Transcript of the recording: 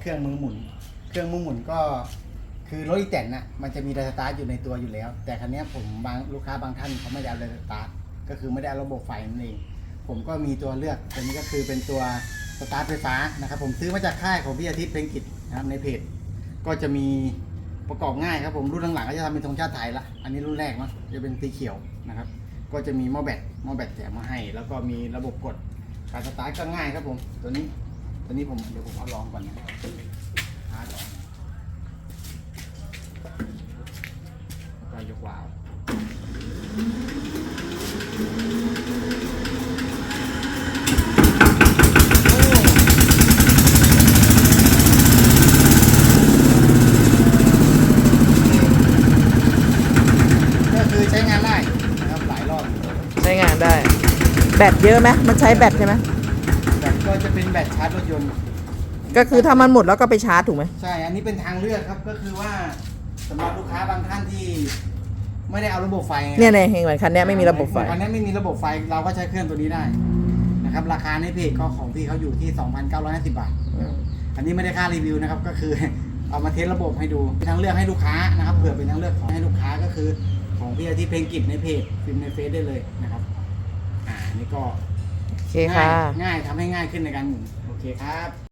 เครื่องมือหมุน เครื่องมือหมุนก็คือรถอีแตนน่ะมันจะมีไดสตาร์ทอยู่ในตัวอยู่แล้ว แต่คันนี้ยผมบางลูกค้าบางท่านเขาไม่ได้เอาไดสตาร์ทก็คือไม่ได้เอาระบบไฟนั่นเอง ผมก็มีตัวเลือกตัวนี้ก็คือเป็นตัวสตาร์ทไฟฟ้านะครับผมซื้อมาจากค่ายของพี่อาทิตย์เป็นกิจนะครับในเพจก็จะมีประกอบง่ายครับผมรุ่นหลังๆก็จะทำเป็นธงชาติไทยละอันนี้รุ่นแรกเนาะจะเป็นสีเขียวนะครับก็จะมีหม้อแบตหม้อแบตแถมมาให้ แล้วก็มีระบบกดการสตาร์ทก็ง่ายครับผมตัวนี้ ตัวนี้ผมเดี๋ยวผมเอาลองก่อนนะหาก่อนแล้วก็ยกวาล์วก็คือใช้งานได้นะครับหลายรอบ ใช้งานได้ แบตเยอะไหมมันใช้แบตใช่ไหม ก็จะเป็นแบตชาร์จรถยนต์ ก็คือถ้ามันหมดแล้วก็ไปชาร์จถูกไหมใช่ อันนี้เป็นทางเลือกครับ ก็คือว่าสำหรับลูกค้าบางท่านที่ ไม่ได้เอาระบบไฟไงเนี่ยเนี่ยเห็นเหมือนคันเนี้ยไม่มีระบบไฟ อันนี้ไม่มีระบบไฟเราก็ใช้เครื่องตัวนี้ได้นะครับ ราคาในเพจก็ของพี่เขาอยู่ที่ 2,950 บาทอืมอันนี้ไม่ได้ค่ารีวิวนะครับ ก็คือเอามาเทสระบบให้ดูเป็นทางเลือกให้ลูกค้านะครับเผื่อเป็นทางเลือกของให้ลูกค้าก็คือ ของพี่อาทิตย์เพลงกิจในเพจพิมพ์ในเฟซได้เลยนะครับ อ่านี่ก็ โอเคง่าค่ะยง่ายทำให้ง่ายขึ้นในการหมุนโอเคครับ